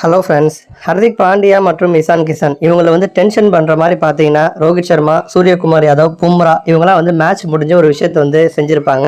Hello friends Hardik Pandya மற்றும் இசான் கிஷன் இவங்களை வந்து டென்ஷன் பண்ணுற மாதிரி பார்த்தீங்கன்னா ரோஹித் சர்மா சூரியகுமார் யாதவ் பும்ரா இவங்களாம் வந்து மேட்ச் முடிஞ்ச ஒரு விஷயத்தை வந்து செஞ்சுருப்பாங்க.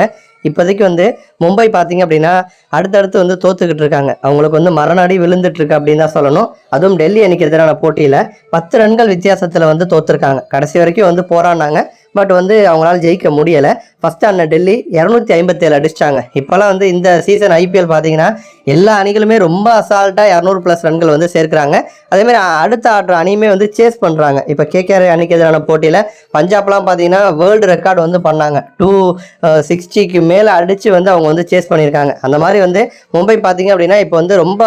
இப்போதைக்கு வந்து மும்பை பார்த்தீங்க அப்படின்னா அடுத்தடுத்து வந்து தோத்துக்கிட்டு இருக்காங்க. அவங்களுக்கு வந்து மரணாடி விழுந்துட்டுருக்கு அப்படின்னு தான் சொல்லணும். அதுவும் டெல்லி அணிக்கு எதிரான போட்டியில் பத்து ரன்கள் வித்தியாசத்தில் வந்து தோற்றுருக்காங்க கடைசி வரைக்கும் வந்து போராடினாங்க. பட் வந்து அவங்களால ஜெயிக்க முடியலை. ஃபஸ்ட்டு அண்ணன் டெல்லி இரநூத்தி ஐம்பத்தேழு அடிச்சிட்டாங்க. இப்போலாம் வந்து இந்த சீசன் ஐபிஎல் பார்த்தீங்கன்னா எல்லா அணிகளுமே ரொம்ப அசால்ட்டாக இரநூறு ப்ளஸ் ரன்கள் வந்து சேர்க்குறாங்க. அதேமாதிரி அடுத்த ஆடுற அணியுமே வந்து சேஸ் பண்ணுறாங்க இப்போ கேகேஆர் அணிக்கு எதிரான போட்டியில் பஞ்சாப்லாம் பார்த்தீங்கன்னா வேர்ல்டு ரெக்கார்டு வந்து பண்ணாங்க. டூ சிக்ஸ்டிக்கு uh, மேலே அடித்து வந்து அவங்க வந்து சேஸ் பண்ணியிருக்காங்க. அந்த மாதிரி வந்து மும்பை பார்த்தீங்க அப்படின்னா இப்போ வந்து ரொம்ப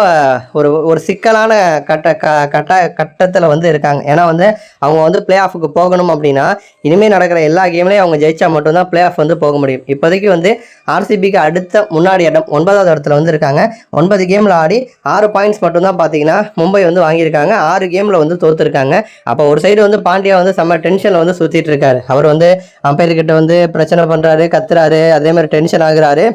ஒரு ஒரு சிக்கலான கட்ட க கட்ட கட்டத்தில் வந்து இருக்காங்க. ஏன்னா வந்து அவங்க வந்து பிளே ஆஃபுக்கு போகணும் அப்படின்னா இனிமேல் நடக்கிற எல்லா கேம்லேயும் அவங்க ஜெயிச்சா மட்டும்தான் பிளே ஆஃப் வந்து போக முடியும். இப்போதைக்கு வந்து ஆர்சிபிக்கு அடுத்த முன்னாடி இடம் ஒன்பதாவது இடத்துல வந்து இருக்காங்க. ஒன்பது கேமில் ஆடி ஆறு பாயிண்ட்ஸ் மட்டும்தான் பார்த்தீங்கன்னா மும்பை வந்து வாங்கியிருக்காங்க. ஆறு கேமில் வந்து தோத்துருக்காங்க. அப்போ ஒரு சைடு வந்து பாண்டியா வந்து செம்ம டென்ஷனில் வந்து சுற்றிட்டு இருக்காரு. அவர் வந்து அம்பையர்கிட்ட வந்து பிரச்சனை பண்ணுறாரு கத்துறாரு. அதே மாதிரி டென்ஷன் ஆகுறாரு.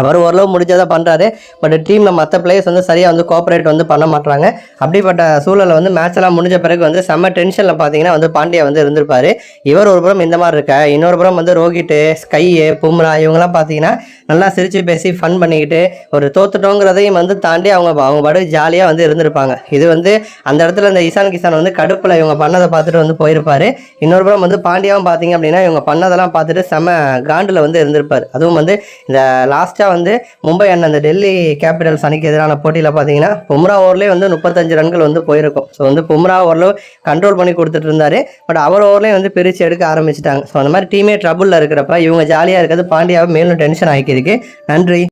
அவர் ஓரளவு முடிஞ்சதை பண்ணுறாரு பட் டீமில் மற்ற பிளேயர்ஸ் வந்து சரியாக வந்து கோஆப்ரேட் வந்து பண்ண மாட்டாங்க அப்படிப்பட்ட சூழலில் வந்து மேட்ச் எல்லாம் முடிஞ்ச பிறகு வந்து செம்ம டென்ஷனில் பார்த்தீங்கன்னா வந்து பாண்டியா வந்து இருந்திருப்பார். இவர் ஒரு புறம் இந்த மாதிரி இருக்க இன்னொரு புறம் வந்து ரோஹிட்டு ஸ்கையு பும்ரா இவங்கெல்லாம் பார்த்தீங்கன்னா நல்லா சிரித்து பேசி ஃபன் பண்ணிக்கிட்டு ஒரு தோத்துட்டோங்கிறதையும் வந்து தாண்டி அவங்க அவங்க பாடு ஜாலியாக வந்து இருந்திருப்பாங்க. இது வந்து அந்த இடத்துல இந்த இசான் கிசான் வந்து கடுப்பில் இவங்க பண்ணதை பார்த்துட்டு வந்து போயிருப்பார். இன்னொரு புறம் வந்து பாண்டியாவும் பார்த்தீங்க அப்படின்னா இவங்க பண்ணதெல்லாம் பார்த்துட்டு செம்ம காண்டில் வந்து இருந்திருப்பார். அதுவும் வந்து இந்த லாஸ்ட்டாக வந்து மும்பை அண்ட் அந்த டெல்லி கேபிட்டல்ஸ் அணிக்கு எதிரான போட்டியில் பார்த்தீங்கன்னா பும்ரா ஓவர்லேயே வந்து முப்பத்தஞ்சு ரன்கள் வந்து போயிருக்கும். ஸோ வந்து பும்ரா ஓவரில் கண்ட்ரோல் பண்ணி கொடுத்துட்டு இருந்தாரு. பட் அவர் ஓவர்லேயே வந்து பிரித்து எடுக்க ஆரம்பிச்சிட்டாங்க. ஸோ அந்த மாதிரி டீமே ட்ரபுளில் இருக்கிறப்ப இவங்க ஜாலியாக இருக்கிறது பாண்டியாவை மேலும் டென்ஷன் ஆகிக்கிறதுக்கு நன்றி.